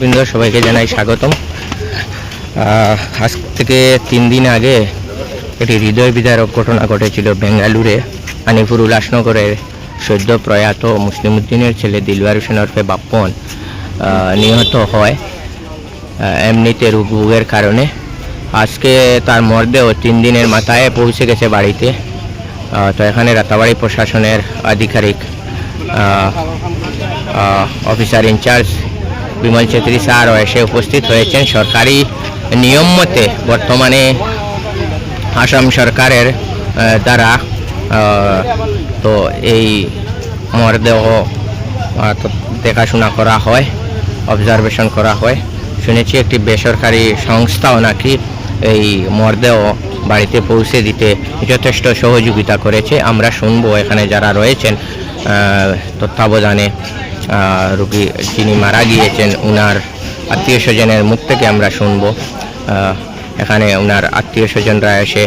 বৃন্দ, সবাইকে জানাই স্বাগতম। আজ থেকে তিন দিন আগে একটি হৃদয় বিদারক ঘটনা ঘটেছিল বেঙ্গালুরে, আনিপুর উল্লাসনগরের সদ্য প্রয়াত মুসলিম উদ্দিনের ছেলে দিলওয়ার হোসেন ওরফে বাপ্পন নিহত হয় এমনিতে রোগের কারণে। আজকে তার মরদেহ তিন দিনের মাথায় পৌঁছে গেছে বাড়িতে। তো এখানে রাতাবাড়ি প্রশাসনের আধিকারিক officer in charge Bimal Chhetri sir এসে উপস্থিত হয়েছেন সরকারি নিয়ম মতে। বর্তমানে আসাম সরকারের দ্বারা তো এই মরদেহ দেখাশোনা করা হয় অবজারভেশন করা হয়। শুনেছি একটি বেসরকারি সংস্থাও নাকি এই মরদেহ বাড়িতে পৌঁছে দিতে যথেষ্ট সহযোগিতা করেছে। আমরা শুনব এখানে যারা রয়েছেন তত্ত্বাবধানে। রুগী যিনি মারা গিয়েছেন, উনার আত্মীয় স্বজনের মুখ থেকে আমরা শুনব। এখানে উনার আত্মীয় স্বজনরা এসে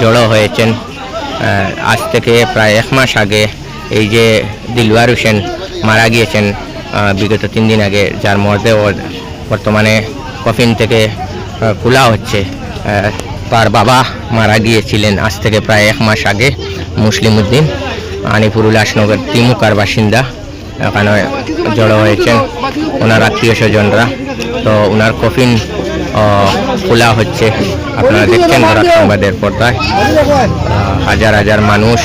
জড়ো হয়েছেন। আজ থেকে প্রায় এক মাস আগে এই যে দিলওয়ার হোসেন মারা গিয়েছেন বিগত তিন দিন আগে, যার মরদেহ বর্তমানে কফিন থেকে খোলা হচ্ছে। তার বাবা মারা গিয়েছিলেন আজ থেকে প্রায় এক মাস আগে মুসলিম উদ্দিন আনিপুর উল্লাসনগর তিমুকার বাসিন্দা। এখানে জড়ো হয়েছেন ওনার আত্মীয় স্বজনরা। তো ওনার কফিন খোলা হচ্ছে। আপনারা দেখছেন বরাক সংবাদের পর্দায়। হাজার হাজার মানুষ।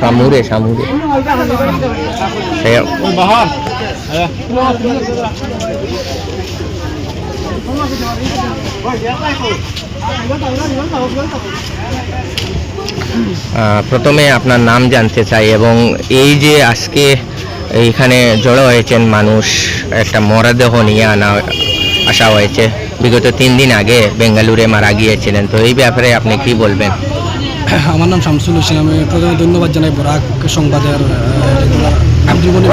সামুরে সামুরে সে আহ, প্রথমে আপনার নাম জানতে চাই এবং এই যে আজকে এইখানে জড়ো হয়েছেন মানুষ একটা মরদেহ নিয়ে আনা আসা হয়েছে। বিগত তিন দিন আগে বেঙ্গালুরে মারা গিয়েছিলেন। তো এই ব্যাপারে আপনি কি বলবেন? আমার নাম শামসুল হোসেন। আমি প্রথমে ধন্যবাদ জানাই বরাক সংবাদের জীবনী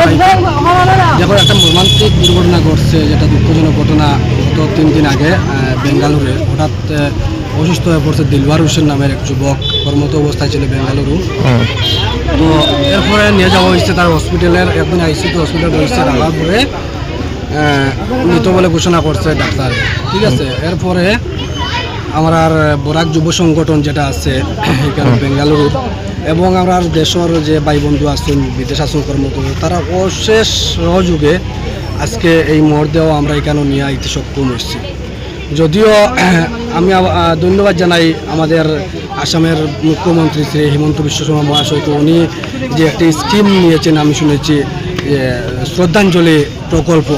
যখন একটা মর্মান্তিক দুর্ঘটনা ঘটছে যেটা দুঃখজনক ঘটনা গত তিন দিন আগে বেঙ্গালুরে। হঠাৎ অসুস্থ হয়ে পড়ছে দিলওয়ার হোসেন নামের এক যুবক। কর্মত অবস্থায় ছিল বেঙ্গালুরু। তো এরপরে নিয়ে যাওয়া হয়েছে তার হসপিটালের একদিন আইসিটি হসপিটাল রয়েছে রাখার পরে আহ, মৃত বলে ঘোষণা করছে ডাক্তার। ঠিক আছে? এরপরে আমার আর বরাক যুব সংগঠন যেটা আছে এখানে বেঙ্গালুরু এবং আমার দেশের যে ভাই বন্ধু আছেন বিদেশ আছেন কর্মত তারা অশেষ সহযোগে আজকে এই মরদেহ আমরা এখানে নিয়ে আইতে সক্ষম হয়েছি। যদিও আমি ধন্যবাদ জানাই আমাদের আসামের মুখ্যমন্ত্রী শ্রী হিমন্ত বিশ্ব শর্মা মহাশয়কে। উনি যে একটি স্কিম নিয়েছেন আমি শুনেছি যে শ্রদ্ধাঞ্জলি প্রকল্প।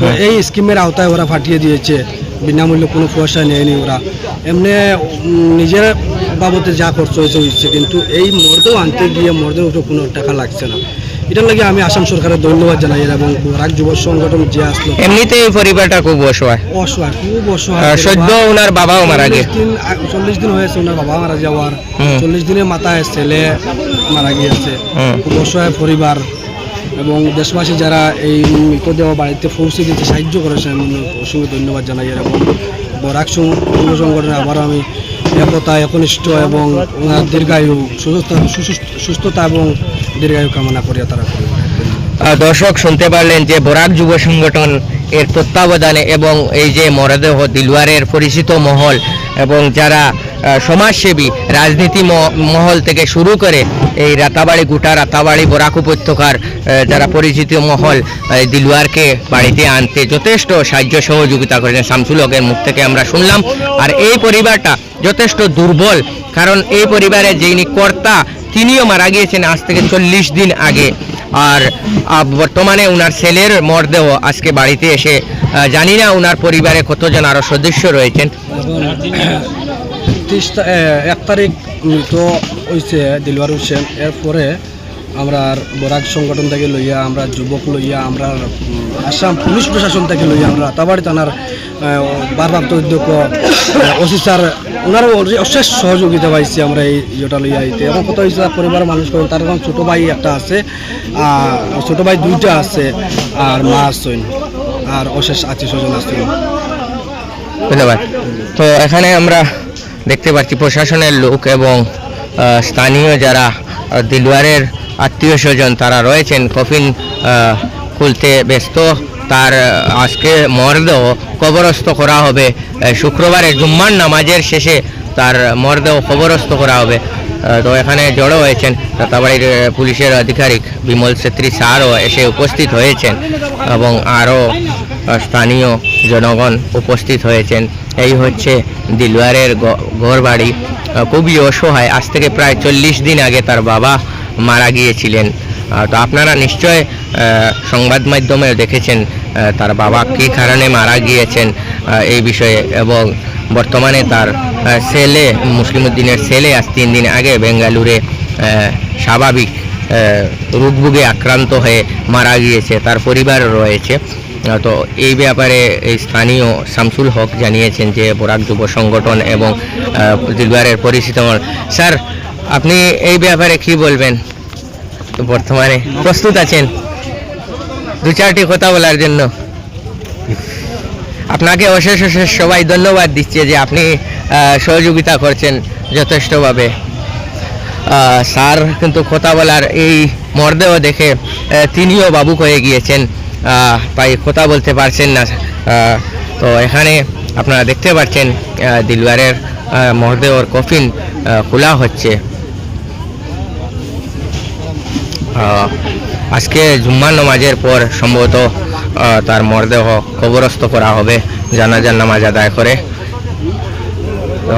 তো এই স্কিমের আওতায় ওরা পাঠিয়ে দিয়েছে বিনামূল্যে কোনো পয়সা নেয়নি ওরা। এমনি নিজের বাবদে যা খরচ হয়েছে হয়েছে কিন্তু এই মর্দেও আনতে গিয়ে মর্দের উপরে কোনো টাকা লাগছে না। এটার লাগে আমি আসাম সরকারের ধন্যবাদ জানাই এবং রাগ যুব সংগঠন যে আসলো। এমনিতে এই পরিবারটা খুব অসহায়। অসহায় খুব অসহায় সদ্য ওনার বাবাও মারা দিন আ- চল্লিশ দিন হয়েছে ওনার বাবা মারা যাওয়ার। চল্লিশ দিনের মাথায় ছেলে মারা গিয়েছে। খুব অসহায় পরিবার। এবং দেশবাসী যারা এই মৃতদেহ বাড়িতে পৌঁছে দিতে সাহায্য করেছেন অসংখ্য ধন্যবাদ জানাই এবং বরাক যুব সংগঠনে আবারও আমি একতা একনিষ্ঠ এবং দীর্ঘায়ু সুস্থতা এবং দীর্ঘায়ু কামনা করিয়া তারা। আহ, দর্শক শুনতে পারলেন যে বরাক যুব সংগঠন এর তত্ত্বাবধানে এবং এই যে মরদেহ দিলওয়ারের পরিচিত মহল এবং যারা সমাজসেবী, রাজনীতি মহল থেকে শুরু করে এই রাতাবাড়ি গোটা রাতাবাড়ি বরাক উপত্যকার যারা পরিচিত মহল এই দিলওয়ারকে বাড়িতে আনতে যথেষ্ট সাহায্য সহযোগিতা করেছেন। শামসুল হকের মুখ থেকে আমরা শুনলাম। আর এই পরিবারটা যথেষ্ট দুর্বল। কারণ এই পরিবারের যিনি কর্তা তিনিও মারা গিয়েছেন আজ থেকে চল্লিশ দিন আগে। আর বর্তমানে ওনার ছেলের মরদেহ আজকে বাড়িতে এসে জানি না ওনার পরিবারে কতজন আরও সদস্য রয়েছেন। তা- এক তারিখ মৃত হয়েছে দিলওয়ার হোসেন। এরপরে আমরা বরাক সংগঠন থেকে লইয়া আমরা যুবক লইয়া আমরা আসাম পুলিশ প্রশাসন থেকে লইয়া আমরা রাতাবাড়ি থানার ভারপ্রাপ্ত অধ্যক্ষ ওসি স্যার, ওনারও অশেষ সহযোগিতা পাইছি আমরা এই ইয়েটা লইয়া আইতে। এবং কত হয়েছে পরিবারের মানুষ করেন তার এখন ছোটো ভাই একটা আছে ছোটো ভাই দুইটা আছে, আর মা আছেন, আর অশেষ আত্মীয় স্বজন আছেন। ধন্যবাদ। তো এখানে আমরা দেখতে পাচ্ছি প্রশাসনের লোক এবং স্থানীয় যারা দিলওয়ারের আত্মীয় স্বজন তারা রয়েছেন। কফিন খুলতে ব্যস্ত। তার আজকে মরদেহ কবরস্থ করা হবে। শুক্রবারে জুম্মার নামাজের শেষে তার মরদেহ কবরস্থ করা হবে। তো এখানে জড়ো হয়েছেন রাতাবাড়ির আহ, পুলিশের আধিকারিক বিমল ছেত্রী স্যারও এসে উপস্থিত হয়েছেন এবং আরও স্থানীয় জনগণ উপস্থিত হয়েছেন। এই হচ্ছে দিলওয়ারের ঘর বাড়ি খুবই অসহায়। আজ থেকে প্রায় চল্লিশ দিন আগে তার বাবা মারা গিয়েছিলেন। তো আপনারা নিশ্চয় সংবাদ মাধ্যমে দেখেছেন তার বাবা কী কারণে মারা গিয়েছেন এই বিষয়ে এবং বর্তমানে তার ছেলে মুসলিম উদ্দিনের ছেলে আজ তিন দিন আগে বেঙ্গালুরে স্বাভাবিক রোগভোগে আক্রান্ত হয়ে মারা গিয়েছে, তার পরিবার রয়েছে। তো এই ব্যাপারে এই স্থানীয় শামসুল হক জানিয়েছেন যে বরাক যুব সংগঠন এবং দিলবারের পরিচিত স্যার আপনি এই ব্যাপারে কি বলবেন? বর্তমানে প্রস্তুত আছেন? দু চারটি কথা বলার জন্য। আপনাকে অশেষ অশেষ সবাই ধন্যবাদ দিচ্ছে যে আপনি সহযোগিতা করছেন যথেষ্টভাবে। স্যার কিন্তু কথা বলার এই মর্দেও দেখে তিনিও বাবুক হয়ে গিয়েছেন। তাই কথা বলতে পারছেন না তো এখানে আপনারা দেখতে পাচ্ছেন দিলওয়ারের মরদেহর কফিন খোলা হচ্ছে। আজকে জুম্মা নামাজের পর সম্ভবত তার মরদেহ কবরস্থ করা হবে, জানাজার নামাজ আদায় করে। তো